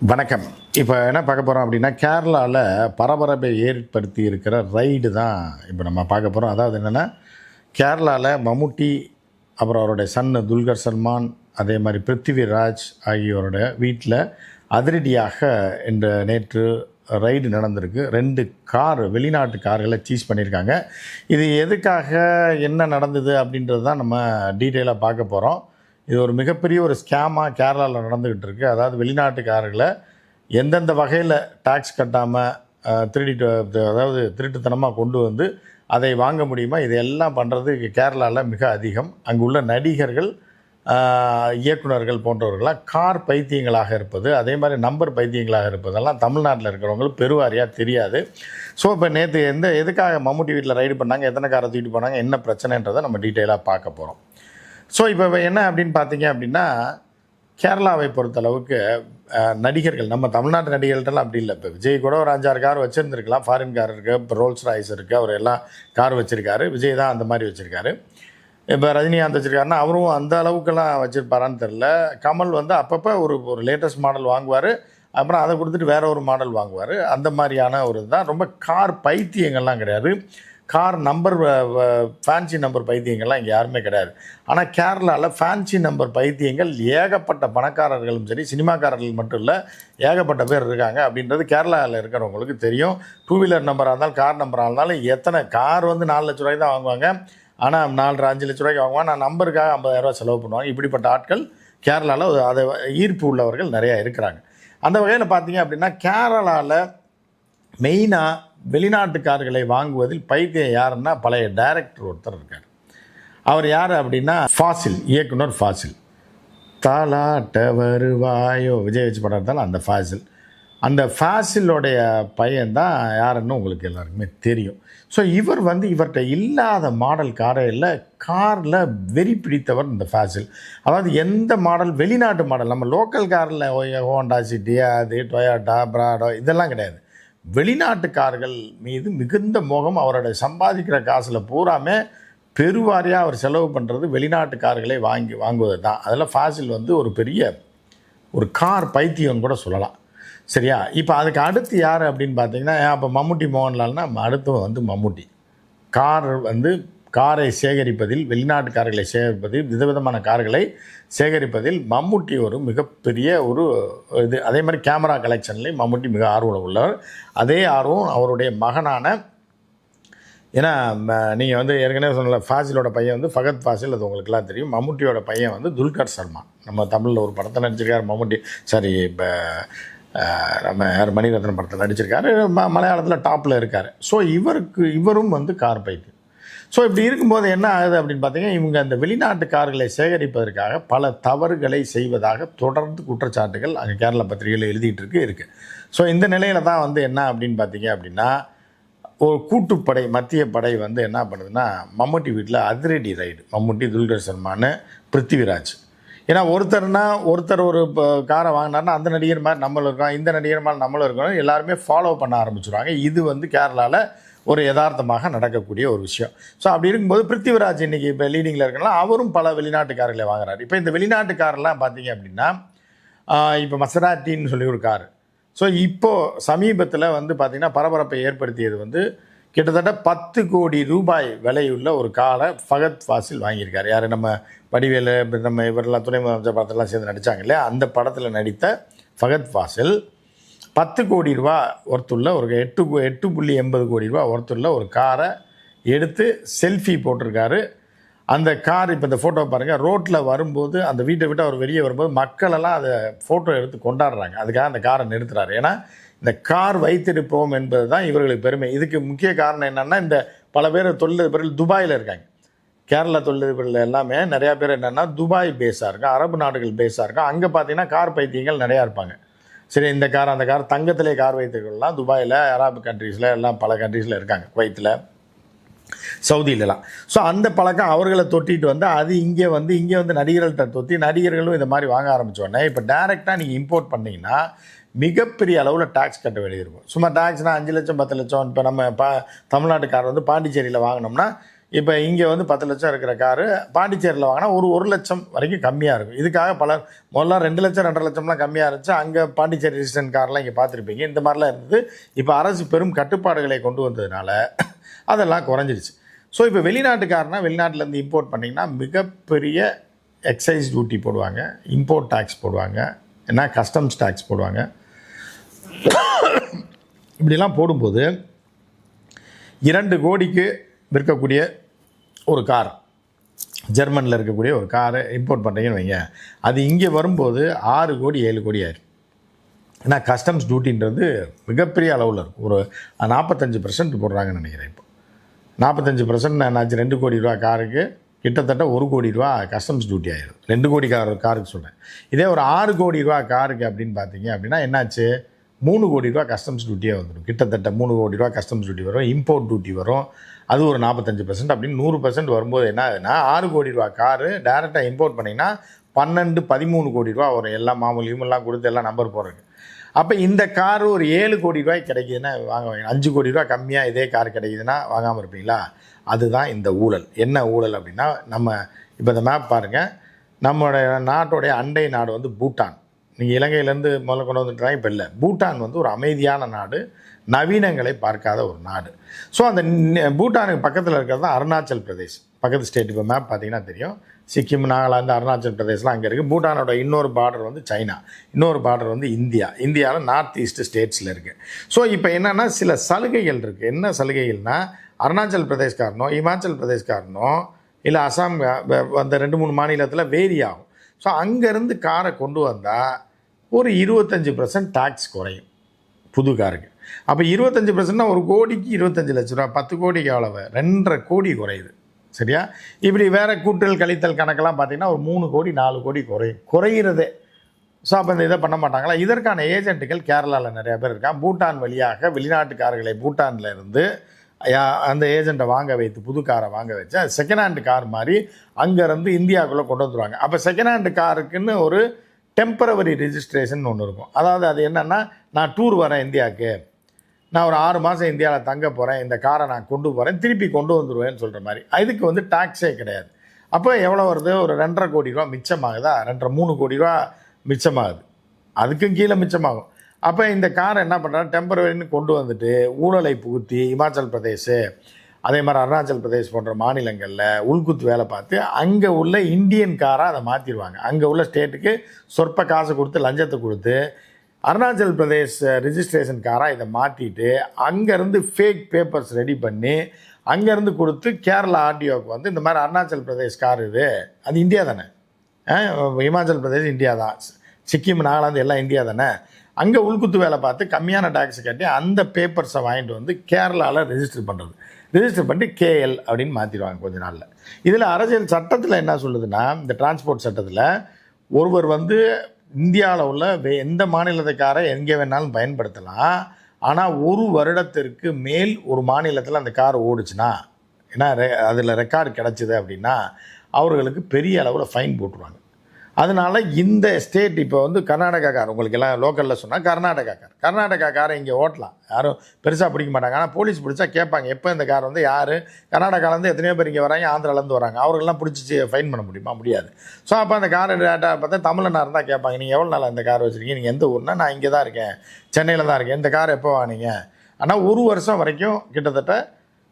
வணக்கம். இப்போ என்ன பார்க்க போகிறோம் அப்படின்னா கேரளாவில் பரபரப்பை ஏற்படுத்தி இருக்கிற ரைடு தான் இப்போ நம்ம பார்க்க போகிறோம் அதாவது என்னென்னா கேரளாவில் மம்முட்டி அப்புறம் அவருடைய சன்னு துல்கர் சல்மான் அதே மாதிரி பிருத்திவிராஜ் ஆகியோருடைய வீட்டில் அதிரடியாக இந்த நேற்று ரைடு நடந்திருக்கு. ரெண்டு கார் வெளிநாட்டு கார்களை சீஸ் பண்ணியிருக்காங்க. இது எதுக்காக என்ன நடந்தது அப்படின்றது தான் நம்ம டீட்டெயிலாக பார்க்க போகிறோம் இது ஒரு மிகப்பெரிய ஒரு ஸ்கேமாக கேரளாவில் நடந்துக்கிட்டு இருக்குது அதாவது வெளிநாட்டுக்காரர்களை எந்தெந்த வகையில் டேக்ஸ் கட்டாமல் திருடிட்டு அதாவது திருட்டுத்தனமாக கொண்டு வந்து அதை வாங்க முடியுமா? இதையெல்லாம் பண்ணுறது கேரளாவில் மிக அதிகம். அங்குள்ள நடிகர்கள் இயக்குநர்கள் இயக்குனர்கள் போன்றவர்களாம் கார் பைத்தியங்களாக இருப்பது அதே மாதிரி நம்பர் பைத்தியங்களாக இருப்பதெல்லாம் தமிழ்நாட்டில் இருக்கிறவங்களுக்கு பெருவாரியாக தெரியாது. ஸோ இப்போ நேற்று எந்த எதுக்காக மம்முட்டி வீட்டில் ரைடு பண்ணாங்க? எத்தனை காரை தூக்கிட்டு போனாங்க? என்ன பிரச்சனைன்றதை நம்ம டீட்டெயிலாக பார்க்க போகிறோம் ஸோ இப்போ என்ன அப்படின்னு பார்த்தீங்க அப்படின்னா கேரளாவை பொறுத்தளவுக்கு நடிகர்கள் நம்ம தமிழ்நாட்டு நடிகர்கள்ட்டெல்லாம் அப்படி இல்லை. இப்போ விஜய் கூட ஒரு அஞ்சாறு கார் வச்சுருந்துருக்கலாம். ஃபாரின் கார் இருக்குது இப்போ ரோல்ஸ் ராய்ஸ் இருக்குது அவர் எல்லாம் கார் வச்சுருக்காரு. விஜய் தான் அந்த மாதிரி வச்சுருக்காரு. இப்போ ரஜினிகாந்த் வச்சுருக்காருன்னா அவரும் அந்த அளவுக்கெல்லாம் வச்சுருப்பாரான்னு தெரில கமல் வந்து அப்பப்போ ஒரு ஒரு லேட்டஸ்ட் மாடல் வாங்குவார். அப்புறம் அதை கொடுத்துட்டு வேற ஒரு மாடல் வாங்குவார். அந்த மாதிரியான ஒரு இதுதான். ரொம்ப கார் பைத்தியங்கள்லாம் கிடையாது. கார் நம்பர் ஃபேன்சி நம்பர் பைத்தியங்கள்லாம் இங்கே யாருமே கிடையாது. ஆனால் கேரளாவில் ஃபேன்சி நம்பர் பைத்தியங்கள் ஏகப்பட்ட பணக்காரர்களும் சரி சினிமாக்காரர்கள் மட்டும் இல்லை ஏகப்பட்ட பேர் இருக்காங்க அப்படின்றது கேரளாவில் இருக்கிறவங்களுக்கு தெரியும். டூ வீலர் நம்பராக இருந்தாலும் கார் நம்பராக இருந்தாலும் எத்தனை கார் வந்து நாலு லட்ச ரூபாய்க்கு தான் வாங்குவாங்க. ஆனால் நாலரை அஞ்சு லட்ச ரூபாய்க்கு வாங்குவாங்க. நான் நம்பருக்காக ஐம்பதாயிரரூவா செலவு பண்ணுவாங்க. இப்படிப்பட்ட ஆட்கள் கேரளாவில் அதை ஈர்ப்பு உள்ளவர்கள் நிறையா இருக்கிறாங்க. அந்த வகையில் பார்த்தீங்க அப்படின்னா கேரளாவில் மெயினாக வெளிநாட்டுக்காரர்களை வாங்குவதில் பைத்தியம் யாருன்னா பழைய டைரக்டர் ஒருத்தர் இருக்கார். அவர் யார் அப்படின்னா ஃபாசில் இயக்குனர் ஃபாசில் தாலாட்ட வருவாயோ விஜய் வச்சு படம் எடுத்தாலும் அந்த ஃபாசில் அந்த ஃபாசிலோடைய பையன் தான் யாருன்னு உங்களுக்கு எல்லாருக்குமே தெரியும். ஸோ இவர் வந்து இவர்கிட்ட இல்லாத மாடல் காரே இல்லை காரில் வெறி பிடித்தவர் இந்த ஃபாசில் அதாவது எந்த மாடல் வெளிநாட்டு மாடல் நம்ம லோக்கல் காரில் ஹோண்டா சிட்டி அது டொயாட்டா பிராடோ இதெல்லாம் கிடையாது. வெளிநாட்டு கார்கள் மீது மிகுந்த மோகம் அவரோட சம்பாதிக்கிற காசில் பூராமே பெருவாரியாக அவர் செலவு பண்ணுறது வெளிநாட்டு வாங்கி வாங்குவது தான். அதில் ஃபாசில் வந்து ஒரு பெரிய ஒரு கார் பைத்தியம் கூட சொல்லலாம். சரியா? இப்போ அதுக்கு அடுத்து யார் அப்படின்னு பார்த்தீங்கன்னா அப்போ மம்முட்டி மோகன்லால்னா அடுத்து வந்து மம்முட்டி. கார் வந்து காரை சேகரிப்பதில் வெளிநாட்டு கார்களை சேகரிப்பதில் விதவிதமான கார்களை சேகரிப்பதில் மம்முட்டி ஒரு மிகப்பெரிய ஒரு இது அதே மாதிரி கேமரா கலெக்ஷன்லேயும் மம்முட்டி மிக ஆர்வம் உள்ளவர். அதே ஆர்வம் அவருடைய மகனான ஏன்னா நீங்கள் வந்து ஏற்கனவே சொன்ன ஃபாசிலோட பையன் வந்து ஃபகத் ஃபாசில் அது உங்களுக்குலாம் தெரியும். மம்முட்டியோட பையன் வந்து துல்கர் சர்மா. நம்ம தமிழில் ஒரு படத்தை நடிச்சிருக்கார் மம்முட்டி. சாரி இப்போ நம்ம யார் மணிரத்னம் படத்தில் நடிச்சிருக்காரு ம மலையாளத்தில் டாப்பில் இருக்கார். ஸோ இவருக்கு இவரும் வந்து கார் பைத்தியம் ஸோ இப்படி இருக்கும்போது என்ன ஆகுது அப்படின்னு பார்த்தீங்கன்னா இவங்க அந்த வெளிநாட்டு கார்களை சேகரிப்பதற்காக பல தவறுகளை செய்வதாக தொடர்ந்து குற்றச்சாட்டுகள் அங்கே கேரள பத்திரிகையில் எழுதிட்டு இருக்கு இருக்குது ஸோ இந்த நிலையில தான் வந்து என்ன அப்படின்னு பார்த்தீங்க அப்படின்னா ஒரு கூட்டுப்படை மத்திய படை வந்து என்ன பண்ணுதுன்னா மம்முட்டி வீட்டில் அதிரடி ரைடு. மம்முட்டி துல்கர் சல்மான் பிருத்திவிராஜ். ஏன்னா ஒருத்தர்னா ஒருத்தர் ஒரு இப்போ காரை வாங்கினார்னா அந்த நடிகர் மாதிரி நம்மளும் இருக்கோம் இந்த நடிகர் மாதிரி நம்மளும் இருக்கோம் எல்லாருமே ஃபாலோ பண்ண ஆரம்பிச்சிடுவாங்க இது வந்து கேரளாவில் ஒரு யதார்த்தமாக நடக்கக்கூடிய ஒரு விஷயம். ஸோ அப்படி இருக்கும்போது பிருத்திவிராஜ் இன்னைக்கு இப்போ லீடிங்கில் இருக்கலாம் அவரும் பல வெளிநாட்டுக்காரர்களை வாங்குறாரு. இப்போ இந்த வெளிநாட்டுக்காரெல்லாம் பார்த்தீங்க அப்படின்னா இப்போ மசராட்டின்னு சொல்லி ஒரு கார். ஸோ இப்போது சமீபத்தில் வந்து பார்த்திங்கன்னா பரபரப்பை ஏற்படுத்தியது வந்து கிட்டத்தட்ட பத்து கோடி ரூபாய் விலையுள்ள ஒரு காரை ஃபகத் ஃபாசில் வாங்கியிருக்காரு. யார்? நம்ம வடிவேலு நம்ம இவரெல்லாம் துணை முதலமைச்சர் படத்தெல்லாம் சேர்ந்து நடித்தாங்க இல்லையா? அந்த படத்தில் நடித்த ஃபகத் ஃபாசில். பத்து கோடி ரூபா ஒர்த்துள்ள ஒரு எட்டு எட்டு புள்ளி எண்பது கோடி ரூபா ஒர்த்துள்ள ஒரு காரை எடுத்து செல்ஃபி போட்டிருக்காரு. அந்த கார் இப்போ இந்த ஃபோட்டோ பாருங்கள் ரோட்டில் வரும்போது அந்த வீட்டை விட்டு அவர் வெளியே வரும்போது மக்களெல்லாம் அதை ஃபோட்டோ எடுத்து கொண்டாடுறாங்க. அதுக்காக அந்த காரை நிறுத்துறாரு. ஏன்னா இந்த கார் வைத்திருப்போம் என்பது தான் இவர்களுக்கு பெருமை. இதுக்கு முக்கிய காரணம் என்னென்னா இந்த பல பேர் தொழிலதிபர்கள் துபாயில் இருக்காங்க. கேரளா தொழிலதிபர்கள் எல்லாமே நிறையா பேர் என்னென்னா துபாய் பேஸாக இருக்கும் அரபு நாடுகள் பேஸாக இருக்கும். அங்கே பார்த்தீங்கன்னா கார் பைத்தியங்கள் நிறையா இருப்பாங்க. சரி இந்த கார் அந்த கார் தங்கத்திலே கார் வைத்திருக்கலாம் துபாயில் அராபு கண்ட்ரீஸில் எல்லாம் பல கண்ட்ரீஸில் இருக்காங்க. குவைத்தில் சவுதியிலலாம். ஸோ அந்த பழக்கம் அவர்களை தொட்டிட்டு வந்து அது இங்கே வந்து இங்கே வந்து நடிகர்கள்ட்ட தொத்தி நடிகர்களும் இந்த மாதிரி வாங்க ஆரம்பித்தோடனே இப்போ டேரெக்டாக நீங்கள் இம்போர்ட் பண்ணிங்கன்னா மிகப்பெரிய அளவில் டேக்ஸ் கட்ட வேண்டியிருக்கும் சும்மா டேக்ஸ்னால் அஞ்சு லட்சம் பத்து லட்சம் இப்போ நம்ம பா தமிழ்நாட்டுக்காரர் வந்து பாண்டிச்சேரியில் வாங்கினோம்னா இப்போ இங்கே வந்து பத்து லட்சம் இருக்கிற காரு பாண்டிச்சேரியில் வாங்கினா ஒரு ஒரு லட்சம் வரைக்கும் கம்மியாக இருக்கும். இதுக்காக பலர் முதல்ல ரெண்டு லட்சம் ரெண்டரை லட்சம்லாம் கம்மியாக இருந்துச்சு. அங்கே பாண்டிச்சேரி ரெசிடென்ட் கார்லாம் இங்கே பார்த்துருப்பீங்க. இந்த மாதிரிலாம் இருந்தது. இப்போ அரசு பெரும் கட்டுப்பாடுகளை கொண்டு வந்ததுனால அதெல்லாம் குறைஞ்சிருச்சு. ஸோ இப்போ வெளிநாட்டுக்காரனா வெளிநாட்டிலேருந்து இம்போர்ட் பண்ணிங்கன்னா மிகப்பெரிய எக்ஸைஸ் டியூட்டி போடுவாங்க. இம்போர்ட் டேக்ஸ் போடுவாங்க. என்ன? கஸ்டம்ஸ் டேக்ஸ் போடுவாங்க. இப்படிலாம் போடும்போது இரண்டு கோடிக்கு விற்கக்கூடிய ஒரு கார். ஜெர்மனில் இருக்கக்கூடிய ஒரு காரை இம்போர்ட் பண்ணுறீங்கன்னு வைங்க. அது இங்கே வரும்போது ஆறு கோடி ஏழு கோடி ஆயிரும். ஏன்னா கஸ்டம்ஸ் டியூட்டின்றது மிகப்பெரிய அளவில் இருக்கும். ஒரு நாற்பத்தஞ்சு பர்சன்ட் போடுறாங்கன்னு நினைக்கிறேன் இப்போ. நாற்பத்தஞ்சு பர்சன்ட் ஆச்சு ரெண்டு கோடி ரூபா காருக்கு கிட்டத்தட்ட ஒரு கோடி ரூபா கஸ்டம்ஸ் டியூட்டி ஆயிடும் ரெண்டு கோடி கார் காருக்கு சொல்கிறேன் இதே ஒரு ஆறு கோடி ரூபா காருக்கு அப்படின்னு பார்த்தீங்க அப்படின்னா என்னாச்சு? மூணு கோடி ரூபா கஸ்டம்ஸ் டியூட்டியாக வந்துடும். கிட்டத்தட்ட மூணு கோடி ரூபா கஸ்டம்ஸ் டியூட்டி வரும் இம்போர்ட் டியூட்டி வரும். அது ஒரு நாற்பத்தஞ்சு பர்சன்ட் அப்படின்னு நூறு பர்சன்ட் வரும்போது என்ன ஆகுதுன்னா ஆறு கோடி ரூபா காரு டேரெக்டாக இம்போர்ட் பண்ணிங்கன்னா பன்னெண்டு பதிமூணு கோடி ரூபா வரும். எல்லாம் மாமூலியும் எல்லாம் கொடுத்து எல்லாம் நம்பர் போடுறதுக்கு. அப்போ இந்த கார் ஒரு ஏழு கோடி ரூபாய் கிடைக்குதுன்னா வாங்க வாங்க. அஞ்சு கோடி ரூபா கம்மியாக இதே கார் கிடைக்குதுன்னா வாங்காமல் இருப்பீங்களா? அதுதான் இந்த ஊழல். என்ன ஊழல் அப்படின்னா நம்ம இப்போ இந்த மேப் பாருங்கள் நம்மளுடைய நாட்டோடைய அண்டை நாடு வந்து பூட்டான். நீங்கள் இலங்கையிலேருந்து முதல்ல கொண்டு வந்துட்டாங்க இப்போ இல்லை. பூட்டான் வந்து ஒரு அமைதியான நாடு நவீனங்களை பார்க்காத ஒரு நாடு. ஸோ அந்த பூட்டானுக்கு பக்கத்தில் இருக்கிறது தான் அருணாச்சல் பிரதேஷ். பக்கத்து ஸ்டேட் இப்போ மேப் பார்த்தீங்கன்னா தெரியும். சிக்கிம் நாகாலாந்து அருணாச்சல் பிரதேஷ்லாம் அங்கே இருக்குது பூட்டானோட இன்னொரு பார்டர் வந்து சைனா. இன்னொரு பார்டர் வந்து இந்தியா. இந்தியாவில் நார்த் ஈஸ்ட் ஸ்டேட்ஸில் இருக்குது ஸோ இப்போ என்னென்னா சில சலுகைகள் இருக்குது என்ன சலுகைகள்னா அருணாச்சல் பிரதேஷ்காரனோ இமாச்சல் பிரதேஷ்காரனோ இல்லை அசாம் அந்த ரெண்டு மூணு மாநிலத்தில் வேரி ஆகும். ஸோ அங்கேருந்து காரை கொண்டு வந்தால் ஒரு இருபத்தஞ்சி பர்சன்ட் டேக்ஸ் குறையும். புது காருக்கு. அப்போ இருபத்தஞ்சி பர்சன்ட்னா ஒரு கோடிக்கு இருபத்தஞ்சி லட்ச ரூபா பத்து கோடிக்கு எவ்வளவு ரெண்டரை கோடி குறையுது. சரியா? இப்படி வேறு கூட்டல் கழித்தல் கணக்கெல்லாம் பார்த்தீங்கன்னா ஒரு மூணு கோடி நாலு கோடி குறையும். குறையிறதே. ஸோ அப்போ இந்த இதை பண்ண மாட்டாங்களா? இதற்கான ஏஜென்ட்டுகள் கேரளாவில் நிறையா பேர் இருக்கான் பூட்டான் வழியாக வெளிநாட்டுக்காரர்களை பூட்டானில் இருந்து அந்த ஏஜெண்ட்டை வாங்க வைத்து புது காரை வாங்க வச்சு அது செகண்ட் ஹேண்ட் கார் மாதிரி அங்கேருந்து இந்தியாவுக்குள்ளே கொண்டு வந்துடுவாங்க அப்போ செகண்ட் ஹேண்ட் காருக்குன்னு ஒரு டெம்பரவரி ரிஜிஸ்ட்ரேஷன் ஒன்று இருக்கும். அதாவது அது என்னென்னா நான் டூர் வரேன் இந்தியாவுக்கு. நான் ஒரு ஆறு மாதம் இந்தியாவில் தங்க போகிறேன் இந்த காரை நான் கொண்டு போகிறேன் திருப்பி கொண்டு வந்துடுவேன்னு சொல்கிற மாதிரி. இதுக்கு வந்து டாக்ஸே கிடையாது. அப்போ எவ்வளோ வருது? ஒரு ரெண்டரை கோடி ரூபா மிச்சமாகுதா? ரெண்டரை மூணு கோடி ரூபா மிச்சமாகுது. அதுக்கும் கீழே மிச்சமாகும். அப்போ இந்த காரை என்ன பண்ணுறா டெம்பரவரின்னு கொண்டு வந்துட்டு ஊழலை புகுத்தி இமாச்சல் பிரதேஷ் அதே மாதிரி அருணாச்சல் பிரதேஷ் போன்ற மாநிலங்களில் உள்குத்து வேலை பார்த்து அங்கே உள்ள இந்தியன் காராக அதை மாற்றிடுவாங்க அங்கே உள்ள ஸ்டேட்டுக்கு சொற்ப காசு கொடுத்து லஞ்சத்தை கொடுத்து அருணாச்சல் பிரதேஷ் ரிஜிஸ்ட்ரேஷன் காராக இதை மாற்றிட்டு அங்கேருந்து ஃபேக் பேப்பர்ஸ் ரெடி பண்ணி அங்கேருந்து கொடுத்து கேரளா ஆர்டிஓக்கு வந்து இந்த மாதிரி அருணாச்சல் பிரதேஷ் கார் இது. அது இந்தியா தானே? இமாச்சல் பிரதேஷ் இந்தியா தான். சிக்கிம் நாகாலாந்து எல்லாம் இந்தியா தானே? அங்கே உள்குத்து வேலை பார்த்து கம்மியான டேக்ஸ் கட்டி அந்த பேப்பர்ஸை வாங்கிட்டு வந்து கேரளாவில் ரெஜிஸ்டர் பண்ணுறது ரெஜிஸ்டர் பண்ணி கேஎல் அப்படின்னு மாற்றிடுவாங்க கொஞ்ச நாளில். இதில் அரசியல் சட்டத்தில் என்ன சொல்லுதுன்னா இந்த டிரான்ஸ்போர்ட் சட்டத்தில் ஒருவர் வந்து இந்தியாவில் உள்ள வே- எந்த மாநிலத்துக்கார எங்கே வேணாலும் பயன்படுத்தலாம். ஆனால் ஒரு வருடத்திற்கு மேல் ஒரு மாநிலத்தில் அந்த கார் ஓடுச்சுன்னா ஏன்னா ரெ அதில் ரெக்கார்டு கிடச்சிது அப்படின்னா அவர்களுக்கு பெரிய அளவில் ஃபைன் போட்டுருவாங்க. அதனால இந்த ஸ்டேட் இப்போ வந்து கர்நாடகா கார் உங்களுக்கு எல்லாம் லோக்கலில் சொன்னால் கர்நாடகா கார் கர்நாடகா இங்கே ஓட்டலாம். யாரும் பெருசாக பிடிக்க மாட்டாங்க. ஆனால் போலீஸ் பிடிச்சா கேட்பாங்க எப்போ இந்த கார் வந்து யார்? கர்நாடகாலேருந்து எத்தனையோ பேர் இங்கே வராங்க ஆந்திராலேருந்து வராங்க. அவர்கள்லாம் பிடிச்சி ஃபைன் பண்ண முடியுமா? முடியாது. ஸோ அப்போ அந்த கார் டேட்டா பார்த்தா தமிழனாக இருந்தால் கேட்பாங்க நீங்கள் எவ்வளோ நாளாக இந்த கார் வச்சுருக்கீங்க? நீங்கள் எந்த ஊர்னா? நான் இங்கே தான் இருக்கேன். சென்னையில் தான் இருக்கேன். இந்த கார் எப்போ வாங்கினீங்க? ஆனால் ஒரு வருஷம் வரைக்கும் கிட்டத்தட்ட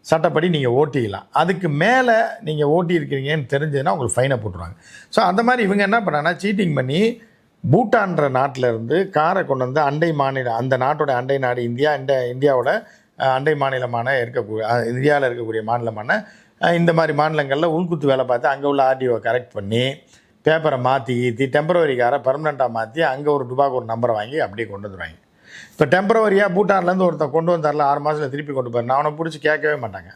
சட்டப்படி நீங்கள் ஓட்டிக்கலாம் அதுக்கு மேலே நீங்கள் ஓட்டியிருக்கிறீங்கன்னு தெரிஞ்சதுன்னா உங்களுக்கு ஃபைனை போட்டுருவாங்க. ஸோ அந்த மாதிரி இவங்க என்ன பண்ணாங்கன்னா சீட்டிங் பண்ணி பூட்டான்ற நாட்டில் இருந்து காரை கொண்டு வந்து அண்டை மாநிலம் அந்த நாட்டோட அண்டை நாடு இந்தியா இந்த இந்தியாவோட அண்டை மாநிலமான இருக்கக்கூடிய இந்தியாவில் இருக்கக்கூடிய மாநிலமான இந்த மாதிரி மாநிலங்களில் உள்குத்து வேலை பார்த்து அங்கே உள்ள ஆர்டிஓ கரெக்ட் பண்ணி பேப்பரை மாற்றி ஈத்தி டெம்பரவரி காரை பர்மனெண்ட்டாக மாற்றி அங்கே ஒரு ரூபாய்க்கு ஒரு நம்பரை வாங்கி அப்படியே கொண்டு வந்துடுவாங்க இப்போ டெம்பரவரியாக பூட்டான்லேருந்து ஒருத்தன் கொண்டு வந்தார்ல ஆறு மாதத்தில் திருப்பி கொண்டு போய் நான் அவனை பிடிச்சி கேட்கவே மாட்டாங்க.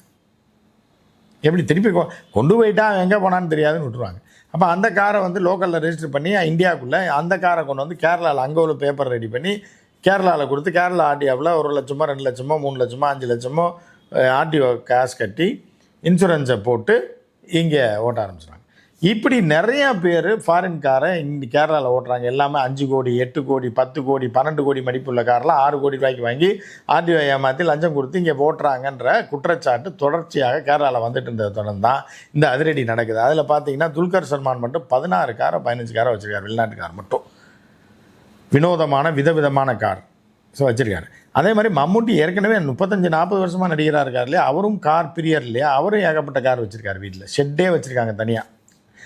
எப்படி திருப்பி கொ- கொண்டு போயிட்டா அவன் எங்கே போனான்னு தெரியாதுன்னு விட்டுருவாங்க. அப்போ அந்த காரை வந்து லோக்கலில் ரெஜிஸ்டர் பண்ணி இந்தியாவுக்குள்ளே அந்த காரை கொண்டு வந்து கேரளாவில் அங்கே உள்ள பேப்பர் ரெடி பண்ணி கேரளாவில் கொடுத்து கேரளா ஆர்டிஓவில் ஒரு லட்சமோ ரெண்டு லட்சமோ மூணு லட்சமோ அஞ்சு லட்சமோ ஆர்டிஓ காசு கட்டி இன்சூரன்ஸை போட்டு இங்கே ஓட்ட ஆரம்பிச்சிடுவாங்க இப்படி நிறையா பேர் ஃபாரின் காரை கேரளாவில் ஓட்டுறாங்க. எல்லாமே அஞ்சு கோடி எட்டு கோடி பத்து கோடி பன்னெண்டு கோடி மதிப்புள்ள காரெலாம் ஆறு கோடி ரூபாய்க்கு வாங்கி ஆர்டிஓ ஏமாற்றி லஞ்சம் கொடுத்து இங்கே ஓட்டுறாங்கன்ற குற்றச்சாட்டு தொடர்ச்சியாக கேரளாவில் வந்துட்டு இருந்ததை தொடர்ந்து தான் இந்த அதிரடி நடக்குது. அதில் பார்த்தீங்கன்னா துல்கர் சல்மான் மட்டும் பதினாறு காரை பதினஞ்சு காரை வச்சுருக்காரு. வெளிநாட்டுக்கார் மட்டும். வினோதமான விதவிதமான கார் ஸோ வச்சுருக்காரு. அதே மாதிரி மம்முட்டி ஏற்கனவே முப்பத்தஞ்சு நாற்பது வருஷமாக நடிகராக இருக்கார் இல்லையா? அவரும் கார் பிரியர் இல்லையா? அவரும் ஏகப்பட்ட கார் வச்சுருக்காரு வீட்டில் ஷெட்டே வச்சுருக்காங்க தனியாக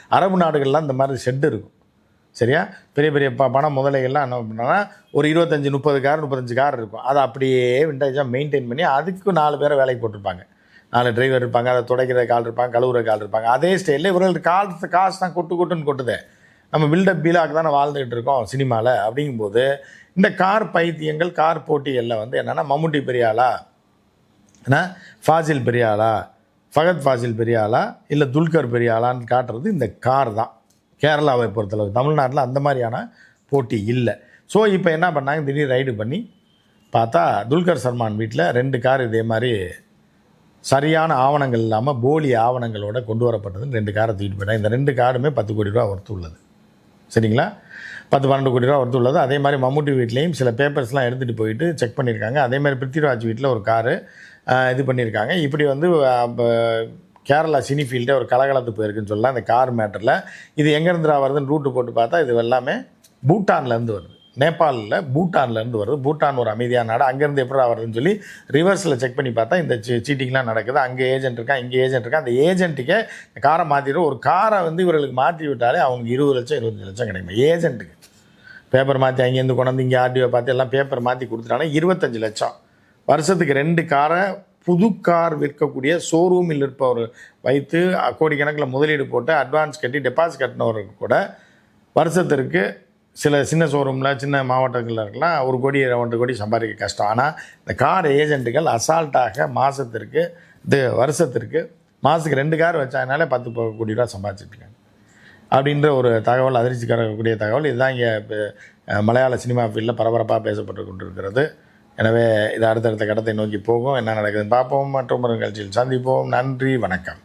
அரபு நாடுகள்லாம் இந்த மாதிரி ஷெட்டு இருக்கும். சரியா? பெரிய பெரிய ப பணம் முதலைகள்லாம் என்ன பண்ணோன்னா ஒரு இருபத்தஞ்சி முப்பது கார் முப்பத்தஞ்சு கார் இருக்கும். அதை அப்படியே விண்டேஜாக மெயின்டைன் பண்ணி அதுக்கு நாலு பேரை வேலைக்கு போட்டிருப்பாங்க. நாலு டிரைவர் இருப்பாங்க அதை துடைக்கிற கால் இருப்பாங்க கழுவுற கால் இருப்பாங்க. அதே ஸ்டைலில் இவர்கள் காசு காசு தான் கொட்டு கொட்டுன்னு கொட்டுதே. நம்ம பில்டப் பீலாக்கு தானே வாழ்ந்துகிட்டு இருக்கோம் சினிமாவில் அப்படிங்கும்போது இந்த கார் பைத்தியங்கள் கார் போட்டிகளில் வந்து என்னென்னா மம்முட்டி பெரியாளா ஏன்னா ஃபாசில் பெரியாளா ஃபகத் ஃபாசில் பெரிய ஆளா இல்லை துல்கர் பெரிய ஆளான்னு காட்டுறது இந்த கார் தான். கேரளாவை பொறுத்தளவு தமிழ்நாட்டில் அந்த மாதிரியான போட்டி இல்லை. ஸோ இப்போ என்ன பண்ணாங்க? திடீர் ரைடு பண்ணி பார்த்தா துல்கர் சல்மான் வீட்டில் ரெண்டு கார் இதே மாதிரி சரியான ஆவணங்கள் இல்லாமல் போலி ஆவணங்களோட கொண்டு வரப்பட்டதுன்னு ரெண்டு காரை தூக்கிட்டு போயிட்டாங்க. இந்த ரெண்டு காருமே பத்து கோடி ரூபா ஒர்த்து உள்ளது. சரிங்களா? பத்து பன்னெண்டு கோடி ரூபா ஒர்த்து உள்ளது. அதே மாதிரி மம்முட்டி வீட்லேயும் சில பேப்பர்ஸ்லாம் எடுத்துகிட்டு போயிட்டு செக் பண்ணியிருக்காங்க. அதே மாதிரி பிருத்திவிராஜ் வீட்டில் ஒரு காரு இது பண்ணியிருக்காங்க. இப்படி வந்து கேரளா சினி ஃபீல்டே ஒரு கலகலத்து போயிருக்குன்னு சொல்லலாம். இந்த கார் மேட்டரில். இது எங்கேருந்துடா வருதுன்னு ரூட்டு போட்டு பார்த்தா இது எல்லாமே பூட்டான்லேருந்து வருது. நேபாளில் பூட்டான்லேருந்து வருது. பூட்டான் ஒரு அமைதியான நாடு. அங்கேருந்து எப்படா வருதுன்னு சொல்லி ரிவர்ஸில் செக் பண்ணி பார்த்தா இந்த சீ சீட்டிங்லாம் நடக்குது. அங்கே ஏஜென்ட் இருக்கான் இங்கே ஏஜென்ட் இருக்கான். அந்த ஏஜென்ட்டுக்கே காரை மாற்றிடும் ஒரு காரை வந்து இவர்களுக்கு மாற்றி விட்டாலே அவங்களுக்கு இருபது லட்சம் இருபத்தஞ்சு லட்சம் கிடைக்கும். ஏஜென்ட்டுக்கு பேப்பர் மாற்றி அங்கேருந்து கொண்டாந்து இங்கே ஆர்டிஓ பார்த்து எல்லாம் பேப்பர் மாற்றி கொடுத்துட்டாங்கன்னா இருபத்தஞ்சு லட்சம். வருஷத்துக்கு ரெண்டு காரை புது கார் விற்கக்கூடிய ஷோரூமில் இருப்பவர் வைத்து கோடிக்கணக்கில் முதலீடு போட்டு அட்வான்ஸ் கட்டி டெபாசிட் கட்டினவருக்கு கூட வருஷத்திற்கு சில சின்ன ஷோரூமில் சின்ன மாவட்டங்களில் இருக்கலாம் ஒரு கோடி ஒன்றரை கோடி சம்பாதிக்க கஷ்டம். ஆனால் இந்த கார் ஏஜென்ட்டுகள் அசால்ட்டாக மாதத்திற்கு இது வருஷத்திற்கு மாதத்துக்கு ரெண்டு கார் வச்சாங்கனாலே பத்து கோடி ரூபா சம்பாதிச்சிட்ருக்காங்க அப்படின்ற ஒரு தகவல் அதிர்ச்சி கரக்கூடிய தகவல். இதுதான் இங்கே மலையாள சினிமா ஃபீல்டில் பரபரப்பாக பேசப்பட்டு கொண்டிருக்கிறது. எனவே இது அடுத்தடுத்த கட்டத்தை நோக்கி போகும். என்ன நடக்குதுன்னு பார்ப்போம். மற்றும் ஒரு நிகழ்ச்சியில் சந்திப்போம். நன்றி. வணக்கம்.